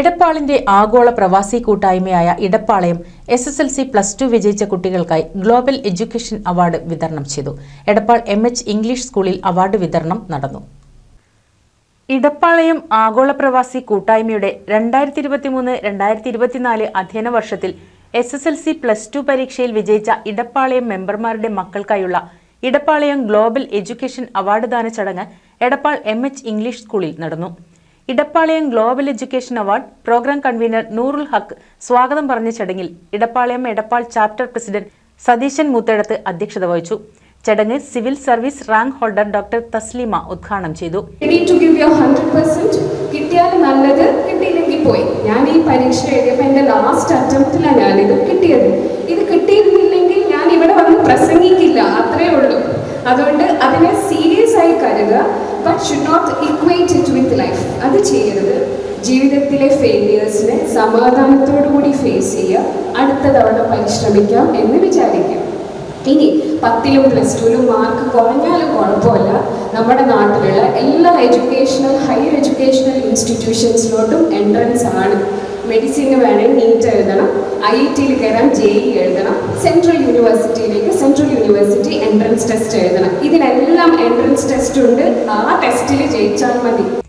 എടപ്പാളിന്റെ ആഗോള പ്രവാസി കൂട്ടായ്മയായ Edappalayam S S L C plus two വിജയിച്ച കുട്ടികൾക്കായി ഗ്ലോബൽ എഡ്യൂക്കേഷൻ അവാർഡ് വിതരണം ചെയ്തു. എടപ്പാൾ എം എച്ച് ഇംഗ്ലീഷ് സ്കൂളിൽ അവാർഡ് വിതരണം നടന്നു. ഇടപ്പാളയം ആഗോള പ്രവാസി കൂട്ടായ്മയുടെ രണ്ടായിരത്തി ഇരുപത്തിമൂന്ന് രണ്ടായിരത്തി ഇരുപത്തിനാല് അധ്യയന വർഷത്തിൽ S S L C plus two പരീക്ഷയിൽ വിജയിച്ച ഇടപ്പാളയം മെമ്പർമാരുടെ മക്കൾക്കായുള്ള ഇടപ്പാളയം ഗ്ലോബൽ എഡ്യൂക്കേഷൻ അവാർഡ് ദാന ചടങ്ങ് എടപ്പാൾ എം എച്ച് ഇംഗ്ലീഷ് സ്കൂളിൽ നടന്നു. Edappalayam global education award programme convener Noorul Haq സ്വാഗതം പറഞ്ഞ ചടങ്ങിൽ ഇടപ്പാളയം എടപ്പാൾ ചാപ്റ്റർ പ്രസിഡന്റ് സതീശൻ മൂത്തേടത്ത് അധ്യക്ഷത വഹിച്ചു. ചടങ്ങ് civil service rank holder doctor Thasleema ഉദ്ഘാടനം ചെയ്തു. പോയി. ഞാൻ ഈ പരീക്ഷ എഴുതിയപ്പോൾ എന്റെ ലാസ്റ്റ് ഇത് ഞാൻ ഇവിടെ വന്ന് പ്രസംഗിക്കില്ല. അത്രേ ഉള്ളൂ. അതുകൊണ്ട് അതിനെ സീരിയസ് ആയി കരുതുക but should not equate it with life അത് ചെയ്യരുത്. ജീവിതത്തിലെ ഫെയിലിയേഴ്സിനെ സമാധാനത്തോടു കൂടി ഫേസ് ചെയ്യുക. അടുത്ത തവണ പരിശ്രമിക്കാം എന്ന് വിചാരിക്കാം. ഇനി പത്തിലും പ്ലസ് ടുവിലും മാർക്ക് കുറഞ്ഞാലും കുഴപ്പമില്ല. നമ്മുടെ നാട്ടിലുള്ള എല്ലാ എഡ്യൂക്കേഷണൽ ഹയർ എഡ്യൂക്കേഷണൽ ഇൻസ്റ്റിറ്റ്യൂഷൻസിലോട്ടും എൻട്രൻസ് ആണ്. മെഡിസിന് വേണമെങ്കിൽ നീറ്റ് എഴുതണം. ഐ ഐ ടിയിൽ കയറാൻ ജെ ഇ എഴുതണം. സെൻട്രൽ യൂണിവേഴ്സിറ്റിയിലേക്ക് സെൻട്രൽ യൂണിവേഴ്സിറ്റി എൻട്രൻസ് ടെസ്റ്റ് എഴുതണം. ഇതിനെല്ലാം എൻട്രൻസ് ടെസ്റ്റ് ഉണ്ട്. ആ ടെസ്റ്റിൽ ജയിച്ചാൽ മതി.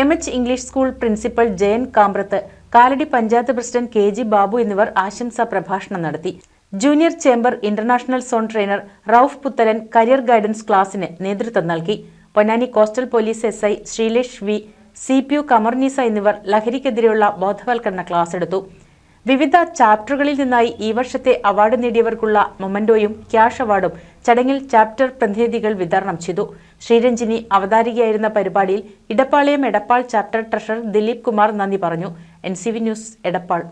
M H English school principal Jayan Kambrath Kalady panchayat president K G Babu എന്നിവർ ആശംസാ പ്രഭാഷണം നടത്തി. Junior chamber international zone trainer Rauf Puthalan career guidance ക്ലാസിന് നേതൃത്വം നൽകി. Ponnani coastal police S I Sreelesh V C P U Kamarneesa എന്നിവർ ലഹരിക്കെതിരെയുള്ള ബോധവൽക്കരണ ക്ലാസ് എടുത്തു. വിവിധ ചാപ്റ്ററുകളിൽ നിന്നായി ഈ വർഷത്തെ അവാർഡ് നേടിയവർക്കുള്ള മൊമന്റോയും ക്യാഷ് അവാർഡും ചടങ്ങിൽ ചാപ്റ്റർ പ്രതിനിധികൾ വിതരണം ചെയ്തു. ശ്രീരഞ്ജിനി അവതാരികയായിരുന്ന പരിപാടിയിൽ ഇടപ്പാളയം എടപ്പാൾ ചാപ്റ്റർ ട്രഷറർ ദിലീപ് കുമാർ നന്ദി പറഞ്ഞു. N news Edappal.